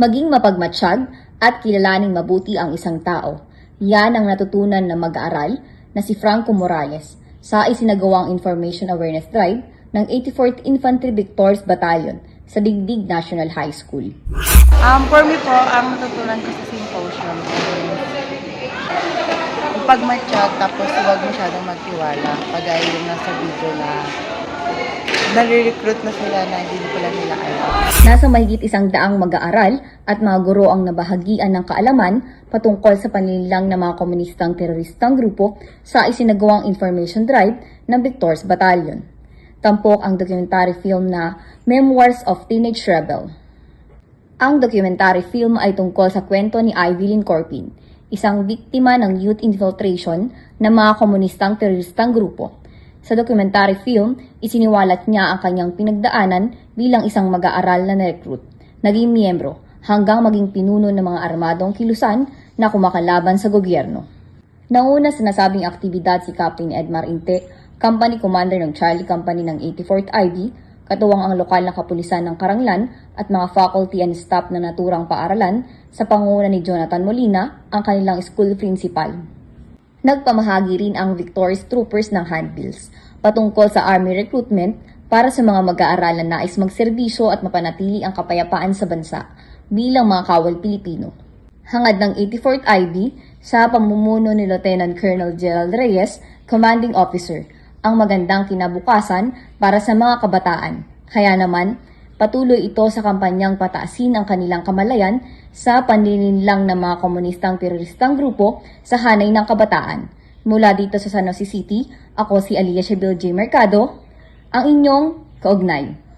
Maging mapagmatsyag at kilalaning mabuti ang isang tao. Yan ang natutunan na mag-aaral na si Franco Morales sa isinagawang Information Awareness Drive ng 84th Infantry Victors Battalion sa Digdig National High School. Um, for me po, ang natutunan ko sa symposium pagmatsyag tapos huwag masyadong magtiwala. Pagaya yung nasa video na nare-recruit na sila na hindi pala nila alam. Nasa mahigit isang daang mag-aaral at mga guro ang nabahagian ng kaalaman patungkol sa panlilang ng mga komunistang teroristang grupo sa isinagawang information drive ng Victors Battalion. Tampok ang documentary film na Memoirs of Teenage Rebel. Ang documentary film ay tungkol sa kwento ni Evelyn Corpin, isang biktima ng youth infiltration ng mga komunistang teroristang grupo. Sa documentary film, isiniwalat niya ang kanyang pinagdaanan bilang isang mag-aaral na recruit, naging miyembro, hanggang maging pinuno ng mga armadong kilusan na kumakalaban sa gobyerno. Nauna sa nasabing aktibidad si Captain Edmar Inte, company commander ng Charlie Company ng 84th IB, katuwang ang lokal na kapulisan ng Karanglan at mga faculty and staff na naturang paaralan sa pangunguna ni Jonathan Molina, ang kanilang school principal. Nagpamahagi rin ang Victorious Troopers ng handbills patungkol sa Army recruitment para sa mga mag-aaral na nais magserbisyo at mapanatili ang kapayapaan sa bansa bilang mga kawal Pilipino. Hangad ng 84th IB sa pamumuno ni Lieutenant Colonel Gerald Reyes, Commanding Officer, ang magandang kinabukasan para sa mga kabataan. Kaya naman, patuloy ito sa kampanyang pataasin ang kanilang kamalayan sa panlilinlang ng mga komunistang teroristang grupo sa hanay ng kabataan. Mula dito sa San Jose City, ako si Alia Shabil J. Mercado, ang inyong kaugnay.